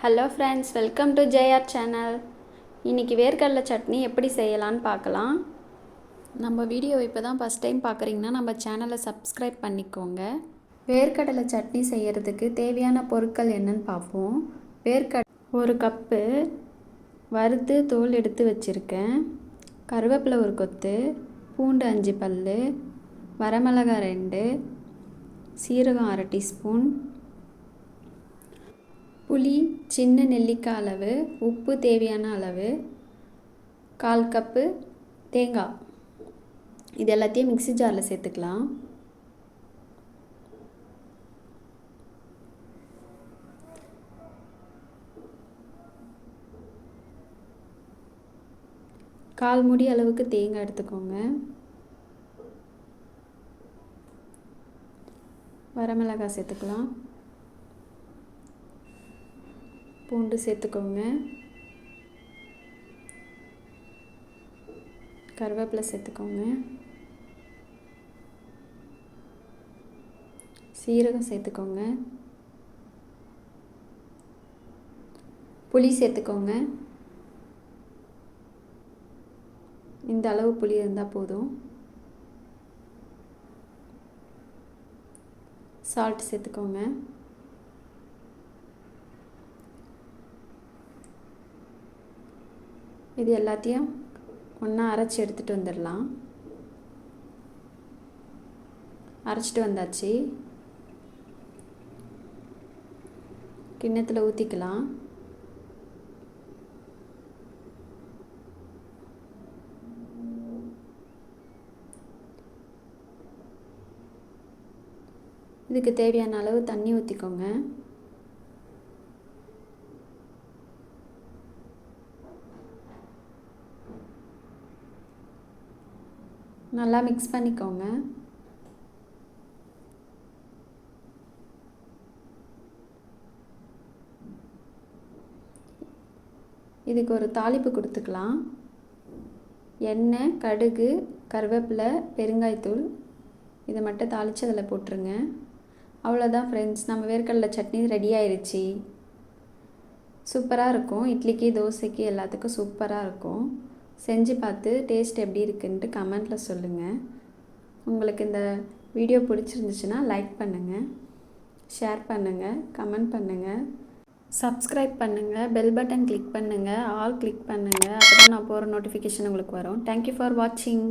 Hello friends welcome to J R channel இன்றைக்கி வேர்க்கடலை சட்னி எப்படி செய்யலான்னு பார்க்கலாம். நம்ம வீடியோ இப்போ தான் ஃபஸ்ட் டைம் பார்க்குறீங்கன்னா நம்ம சேனலை சப்ஸ்கிரைப் பண்ணிக்கோங்க. வேர்க்கடலை சட்னி செய்கிறதுக்கு தேவையான பொருட்கள் என்னன்னு பார்ப்போம். வேர்க்கட ஒரு கப்பு வறுத்து தோல் எடுத்து வச்சுருக்கேன். கருவேப்பிலை ஒரு கொத்து பூண்டு அஞ்சு பல் வரமிளகாய் ரெண்டு சீரகம் அரை டீஸ்பூன் புளி சின்ன நெல்லிக்காய் அளவு உப்பு தேவையான அளவு கால் கப்பு தேங்காய். இது எல்லாத்தையும் மிக்ஸி ஜாரில் சேர்த்துக்கலாம். கால் முடி அளவுக்கு தேங்காய் எடுத்துக்கோங்க. வரமிளகாய் சேர்த்துக்கலாம். பூண்டு சேர்த்துக்கோங்க. கருவேப்பிலை சேர்த்துக்கோங்க. சீரகம் சேர்த்துக்கோங்க. புளி சேர்த்துக்கோங்க. இந்த அளவு புளி இருந்தால் போதும். சால்ட் சேர்த்துக்கோங்க. இது எல்லாத்தையும் ஒன்றா அரைச்சி எடுத்துகிட்டு வந்துடலாம். அரைச்சிட்டு வந்தாச்சு. கிண்ணத்தில் ஊற்றிக்கலாம் இதுக்கு தேவையான அளவு தண்ணி ஊற்றிக்கோங்க நல்லா மிக்ஸ் பண்ணிக்கோங்க. இதுக்கு ஒரு தாளிப்பு கொடுத்துக்கலாம். எண்ணெய் கடுகு கருவேப்பிலை பெருங்காய்த்தூள். இதை மட்டும் தாளித்து அதில் போட்டுருங்க. அவ்வளோதான் ஃப்ரெண்ட்ஸ் நம்ம வேர்க்கடலை சட்னி ரெடி ஆயிடுச்சு சூப்பராக இருக்கும். இட்லிக்கு தோசைக்கு எல்லாத்துக்கும் சூப்பராக இருக்கும். செஞ்சு பார்த்து டேஸ்ட் எப்படி இருக்குன்ட்டு கமெண்ட்டில் சொல்லுங்கள் உங்களுக்கு இந்த வீடியோ பிடிச்சிருந்துச்சுன்னா லைக் பண்ணுங்கள் ஷேர் பண்ணுங்கள் கமெண்ட் பண்ணுங்கள் சப்ஸ்கிரைப் பண்ணுங்கள் பெல் பட்டன் கிளிக் பண்ணுங்கள் ஆல் கிளிக் பண்ணுங்கள் அப்போ தான் நான் போகிற நோட்டிஃபிகேஷன் உங்களுக்கு வரும். தேங்க்யூ ஃபார் வாட்சிங்